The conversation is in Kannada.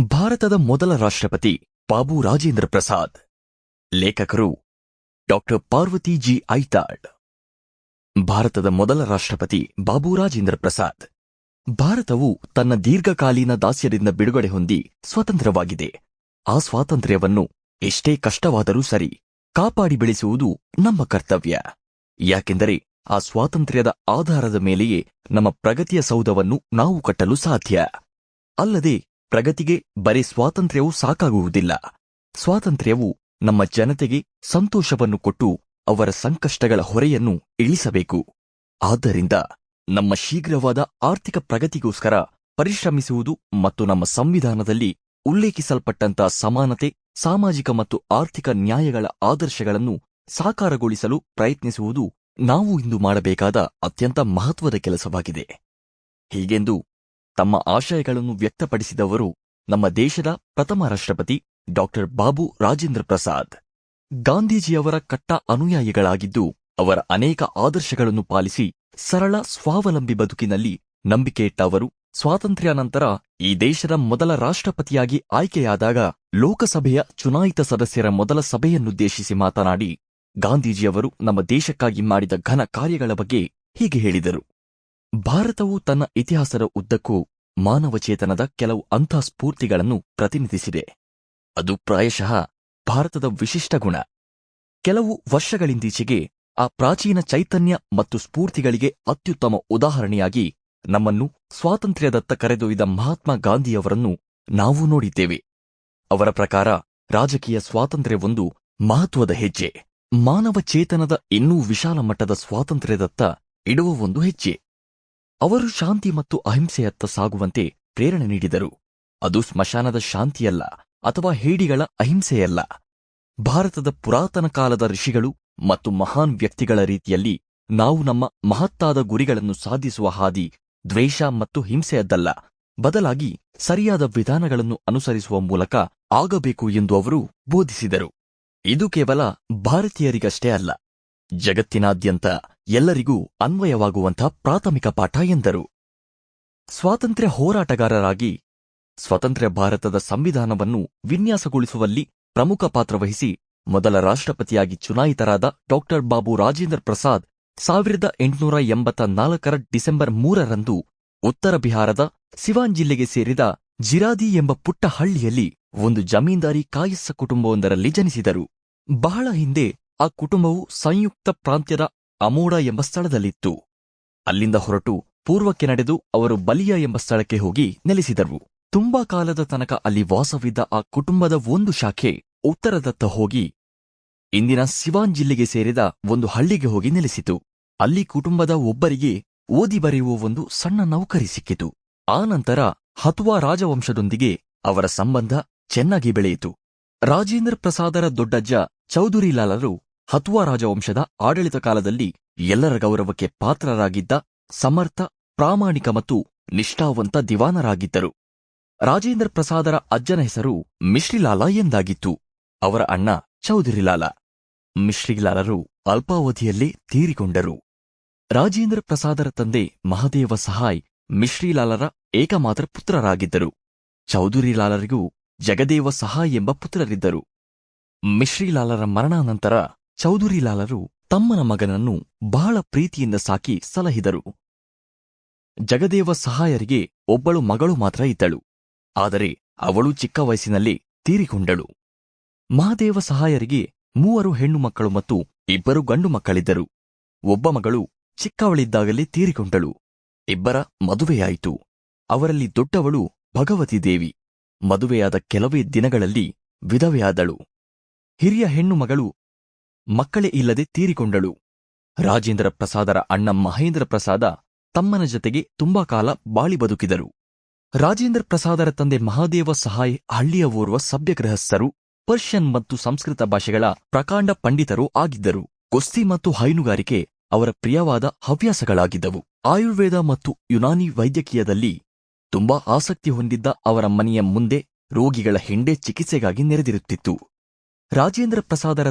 ಭಾರತದ ಮೊದಲ ರಾಷ್ಟ್ರಪತಿ ಬಾಬು ರಾಜೇಂದ್ರ ಪ್ರಸಾದ್. ಲೇಖಕರು ಡಾಕ್ಟರ್ ಪಾರ್ವತಿ ಜಿ ಐತಾಳ್. ಭಾರತದ ಮೊದಲ ರಾಷ್ಟ್ರಪತಿ ಬಾಬು ರಾಜೇಂದ್ರ ಪ್ರಸಾದ್. ಭಾರತವು ತನ್ನ ದೀರ್ಘಕಾಲೀನ ದಾಸ್ಯದಿಂದ ಬಿಡುಗಡೆ ಹೊಂದಿ ಸ್ವತಂತ್ರವಾಗಿದೆ. ಆ ಸ್ವಾತಂತ್ರ್ಯವನ್ನು ಎಷ್ಟೇ ಕಷ್ಟವಾದರೂ ಸರಿ ಕಾಪಾಡಿ ಬೆಳೆಸುವುದು ನಮ್ಮ ಕರ್ತವ್ಯ. ಯಾಕೆಂದರೆ ಆ ಸ್ವಾತಂತ್ರ್ಯದ ಆಧಾರದ ಮೇಲೆಯೇ ನಮ್ಮ ಪ್ರಗತಿಯ ಸೌಧವನ್ನು ನಾವು ಕಟ್ಟಲು ಸಾಧ್ಯ. ಅಲ್ಲದೆ ಪ್ರಗತಿಗೆ ಬರೀ ಸ್ವಾತಂತ್ರ್ಯವು ಸಾಕಾಗುವುದಿಲ್ಲ. ಸ್ವಾತಂತ್ರ್ಯವು ನಮ್ಮ ಜನತೆಗೆ ಸಂತೋಷವನ್ನು ಕೊಟ್ಟು ಅವರ ಸಂಕಷ್ಟಗಳ ಹೊರೆಯನ್ನು ಇಳಿಸಬೇಕು. ಆದ್ದರಿಂದ ನಮ್ಮ ಶೀಘ್ರವಾದ ಆರ್ಥಿಕ ಪ್ರಗತಿಗೋಸ್ಕರ ಪರಿಶ್ರಮಿಸುವುದು ಮತ್ತು ನಮ್ಮ ಸಂವಿಧಾನದಲ್ಲಿ ಉಲ್ಲೇಖಿಸಲ್ಪಟ್ಟಂತ ಸಮಾನತೆ, ಸಾಮಾಜಿಕ ಮತ್ತು ಆರ್ಥಿಕ ನ್ಯಾಯಗಳ ಆದರ್ಶಗಳನ್ನು ಸಾಕಾರಗೊಳಿಸಲು ಪ್ರಯತ್ನಿಸುವುದು ನಾವು ಇಂದು ಮಾಡಬೇಕಾದ ಅತ್ಯಂತ ಮಹತ್ವದ ಕೆಲಸವಾಗಿದೆ. ಹೀಗೆಂದು ತಮ್ಮ ಆಶಯಗಳನ್ನು ವ್ಯಕ್ತಪಡಿಸಿದವರು ನಮ್ಮ ದೇಶದ ಪ್ರಥಮ ರಾಷ್ಟ್ರಪತಿ ಡಾಕ್ಟರ್ ಬಾಬು ರಾಜೇಂದ್ರ ಪ್ರಸಾದ್. ಗಾಂಧೀಜಿಯವರ ಕಟ್ಟ ಅನುಯಾಯಿಗಳಾಗಿದ್ದು ಅವರ ಅನೇಕ ಆದರ್ಶಗಳನ್ನು ಪಾಲಿಸಿ ಸರಳ ಸ್ವಾವಲಂಬಿ ಬದುಕಿನಲ್ಲಿ ನಂಬಿಕೆ ಇಟ್ಟವರು. ಸ್ವಾತಂತ್ರ್ಯಾನಂತರ ಈ ದೇಶದ ಮೊದಲ ರಾಷ್ಟ್ರಪತಿಯಾಗಿ ಆಯ್ಕೆಯಾದಾಗ ಲೋಕಸಭೆಯ ಚುನಾಯಿತ ಸದಸ್ಯರ ಮೊದಲ ಸಭೆಯನ್ನುದ್ದೇಶಿಸಿ ಮಾತನಾಡಿ, ಗಾಂಧೀಜಿಯವರು ನಮ್ಮ ದೇಶಕ್ಕಾಗಿ ಮಾಡಿದ ಘನ ಕಾರ್ಯಗಳ ಬಗ್ಗೆ ಹೀಗೆ ಹೇಳಿದರು. ಭಾರತವು ತನ್ನ ಇತಿಹಾಸದ ಉದ್ದಕ್ಕೂ ಮಾನವ ಚೇತನದ ಕೆಲವು ಅಂಥ ಸ್ಫೂರ್ತಿಗಳನ್ನು ಪ್ರತಿನಿಧಿಸಿದೆ. ಅದು ಪ್ರಾಯಶಃ ಭಾರತದ ವಿಶಿಷ್ಟ ಗುಣ. ಕೆಲವು ವರ್ಷಗಳಿಂದೀಚೆಗೆ ಆ ಪ್ರಾಚೀನ ಚೈತನ್ಯ ಮತ್ತು ಸ್ಫೂರ್ತಿಗಳಿಗೆ ಅತ್ಯುತ್ತಮ ಉದಾಹರಣೆಯಾಗಿ ನಮ್ಮನ್ನು ಸ್ವಾತಂತ್ರ್ಯದತ್ತ ಕರೆದೊಯ್ದ ಮಹಾತ್ಮ ಗಾಂಧಿಯವರನ್ನು ನಾವು ನೋಡಿದ್ದೇವೆ. ಅವರ ಪ್ರಕಾರ ರಾಜಕೀಯ ಸ್ವಾತಂತ್ರ್ಯವೊಂದು ಮಹತ್ವದ ಹೆಜ್ಜೆ. ಮಾನವ ಚೇತನದ ಇನ್ನೂ ವಿಶಾಲ ಮಟ್ಟದ ಸ್ವಾತಂತ್ರ್ಯದತ್ತ ಇಡುವ ಒಂದು ಹೆಜ್ಜೆ. ಅವರು ಶಾಂತಿ ಮತ್ತು ಅಹಿಂಸೆಯತ್ತ ಸಾಗುವಂತೆ ಪ್ರೇರಣೆ ನೀಡಿದರು. ಅದು ಸ್ಮಶಾನದ ಶಾಂತಿಯಲ್ಲ ಅಥವಾ ಹೇಡಿಗಳ ಅಹಿಂಸೆಯಲ್ಲ. ಭಾರತದ ಪುರಾತನ ಕಾಲದ ಋಷಿಗಳು ಮತ್ತು ಮಹಾನ್ ವ್ಯಕ್ತಿಗಳ ರೀತಿಯಲ್ಲಿ ನಾವು ನಮ್ಮ ಮಹತ್ತಾದ ಗುರಿಗಳನ್ನು ಸಾಧಿಸುವ ಹಾದಿ ದ್ವೇಷ ಮತ್ತು ಹಿಂಸೆಯದ್ದಲ್ಲ. ಬದಲಾಗಿ ಸರಿಯಾದ ವಿಧಾನಗಳನ್ನು ಅನುಸರಿಸುವ ಮೂಲಕ ಆಗಬೇಕು ಎಂದು ಅವರು ಬೋಧಿಸಿದರು. ಇದು ಕೇವಲ ಭಾರತೀಯರಿಗಷ್ಟೇ ಅಲ್ಲ. ಜಗತ್ತಿನಾದ್ಯಂತ ಎಲ್ಲರಿಗೂ ಅನ್ವಯವಾಗುವಂಥ ಪ್ರಾಥಮಿಕ ಪಾಠ ಎಂದರು. ಸ್ವಾತಂತ್ರ್ಯ ಹೋರಾಟಗಾರರಾಗಿ ಸ್ವತಂತ್ರ ಭಾರತದ ಸಂವಿಧಾನವನ್ನು ವಿನ್ಯಾಸಗೊಳಿಸುವಲ್ಲಿ ಪ್ರಮುಖ ಪಾತ್ರ ವಹಿಸಿ ಮೊದಲ ರಾಷ್ಟ್ರಪತಿಯಾಗಿ ಚುನಾಯಿತರಾದ ಡಾಕ್ಟರ್ ಬಾಬು ರಾಜೇಂದ್ರ ಪ್ರಸಾದ್ ಸಾವಿರದ ಎಂಟುನೂರ ಎಂಬತ್ತ ನಾಲ್ಕರ ಡಿಸೆಂಬರ್ ಮೂರರಂದು ಉತ್ತರ ಬಿಹಾರದ ಸಿವಾನ್ ಜಿಲ್ಲೆಗೆ ಸೇರಿದ ಜಿರಾದಿ ಎಂಬ ಪುಟ್ಟ ಹಳ್ಳಿಯಲ್ಲಿ ಒಂದು ಜಮೀನ್ದಾರಿ ಕಾಯಸ್ಸ ಕುಟುಂಬವೊಂದರಲ್ಲಿ ಜನಿಸಿದರು. ಬಹಳ ಹಿಂದೆ ಆ ಕುಟುಂಬವು ಸಂಯುಕ್ತ ಪ್ರಾಂತ್ಯದ ಅಮೋಡ ಎಂಬ ಸ್ಥಳದಲ್ಲಿತ್ತು. ಅಲ್ಲಿಂದ ಹೊರಟು ಪೂರ್ವಕ್ಕೆ ನಡೆದು ಅವರು ಬಲಿಯ ಎಂಬ ಸ್ಥಳಕ್ಕೆ ಹೋಗಿ ನೆಲೆಸಿದರು. ತುಂಬಾ ಕಾಲದ ತನಕ ಅಲ್ಲಿ ವಾಸವಿದ್ದ ಆ ಕುಟುಂಬದ ಒಂದು ಶಾಖೆ ಉತ್ತರದತ್ತ ಹೋಗಿ ಇಂದಿನ ಸಿವಾನ್ ಜಿಲ್ಲೆಗೆ ಸೇರಿದ ಒಂದು ಹಳ್ಳಿಗೆ ಹೋಗಿ ನೆಲೆಸಿತು. ಅಲ್ಲಿ ಕುಟುಂಬದ ಒಬ್ಬರಿಗೆ ಓದಿ ಬರೆಯುವ ಒಂದು ಸಣ್ಣ ನೌಕರಿ ಸಿಕ್ಕಿತು. ಆ ನಂತರ ಹತುವಾ ರಾಜವಂಶದೊಂದಿಗೆ ಅವರ ಸಂಬಂಧ ಚೆನ್ನಾಗಿ ಬೆಳೆಯಿತು. ರಾಜೇಂದ್ರ ಪ್ರಸಾದರ ದೊಡ್ಡಜ್ಜ ಚೌಧುರಿಲಾಲರು ಹತುವಾ ರಾಜವಂಶದ ಆಡಳಿತ ಕಾಲದಲ್ಲಿ ಎಲ್ಲರ ಗೌರವಕ್ಕೆ ಪಾತ್ರರಾಗಿದ್ದ ಸಮರ್ಥ, ಪ್ರಾಮಾಣಿಕ ಮತ್ತು ನಿಷ್ಠಾವಂತ ದಿವಾನರಾಗಿದ್ದರು. ರಾಜೇಂದ್ರ ಪ್ರಸಾದರ ಅಜ್ಜನ ಹೆಸರು ಮಿಶ್ರಿಲಾಲ ಎಂದಾಗಿತ್ತು. ಅವರ ಅಣ್ಣ ಚೌಧರಿಲಾಲ. ಮಿಶ್ರಿಲಾಲರು ಅಲ್ಪಾವಧಿಯಲ್ಲೇ ತೀರಿಕೊಂಡರು. ರಾಜೇಂದ್ರ ಪ್ರಸಾದರ ತಂದೆ ಮಹದೇವ ಸಹಾಯ್ ಮಿಶ್ರಿಲಾಲರ ಏಕಮಾತ್ರ ಪುತ್ರರಾಗಿದ್ದರು. ಚೌಧರಿಲಾಲರಿಗೂ ಜಗದೇವ ಸಹಾಯ್ ಎಂಬ ಪುತ್ರರಿದ್ದರು. ಮಿಶ್ರಿಲಾಲರ ಮರಣಾನಂತರ ಚೌಧರಿಲಾಲರು ತಮ್ಮನ ಮಗನನ್ನು ಬಹಳ ಪ್ರೀತಿಯಿಂದ ಸಾಕಿ ಸಲಹಿದರು. ಜಗದೇವ ಸಹಾಯರಿಗೆ ಒಬ್ಬಳು ಮಗಳು ಮಾತ್ರ ಇದ್ದಳು. ಆದರೆ ಅವಳು ಚಿಕ್ಕ ವಯಸ್ಸಿನಲ್ಲಿ ತೀರಿಕೊಂಡಳು. ಮಹಾದೇವ ಸಹಾಯರಿಗೆ ಮೂವರು ಹೆಣ್ಣು ಮಕ್ಕಳು ಮತ್ತು ಇಬ್ಬರು ಗಂಡು ಮಕ್ಕಳಿದ್ದರು. ಒಬ್ಬ ಮಗಳು ಚಿಕ್ಕವಳಿದ್ದಾಗಲೇ ತೀರಿಕೊಂಡಳು. ಇಬ್ಬರ ಮದುವೆಯಾಯಿತು. ಅವರಲ್ಲಿ ದೊಡ್ಡವಳು ಭಗವತಿ ದೇವಿ. ಮದುವೆಯಾದ ಕೆಲವೇ ದಿನಗಳಲ್ಲಿ ವಿಧವೆಯಾದಳು. ಹಿರಿಯ ಹೆಣ್ಣು ಮಗಳು ಮಕ್ಕಳೇ ಇಲ್ಲದೆ ತೀರಿಕೊಂಡಳು. ರಾಜೇಂದ್ರ ಪ್ರಸಾದರ ಅಣ್ಣ ಮಹೇಂದ್ರ ಪ್ರಸಾದ ತಮ್ಮನ ಜತೆಗೆ ತುಂಬಾ ಕಾಲ ಬಾಳಿ ಬದುಕಿದರು. ರಾಜೇಂದ್ರ ಪ್ರಸಾದರ ತಂದೆ ಮಹಾದೇವ ಸಹಾಯ್ ಹಳ್ಳಿಯ ಓರ್ವ ಸಭ್ಯಗೃಹಸ್ಥರು, ಪರ್ಷಿಯನ್ ಮತ್ತು ಸಂಸ್ಕೃತ ಭಾಷೆಗಳ ಪ್ರಕಾಂಡ ಪಂಡಿತರು ಆಗಿದ್ದರು. ಕುಸ್ತಿ ಮತ್ತು ಹೈನುಗಾರಿಕೆ ಅವರ ಪ್ರಿಯವಾದ ಹವ್ಯಾಸಗಳಾಗಿದ್ದವು. ಆಯುರ್ವೇದ ಮತ್ತು ಯುನಾನಿ ವೈದ್ಯಕೀಯದಲ್ಲಿ ತುಂಬಾ ಆಸಕ್ತಿ ಹೊಂದಿದ್ದ ಅವರ ಮನೆಯ ಮುಂದೆ ರೋಗಿಗಳ ಹಿಂಡೆ ಚಿಕಿತ್ಸೆಗಾಗಿ ನೆರೆದಿರುತ್ತಿತ್ತು. ರಾಜೇಂದ್ರ ಪ್ರಸಾದರ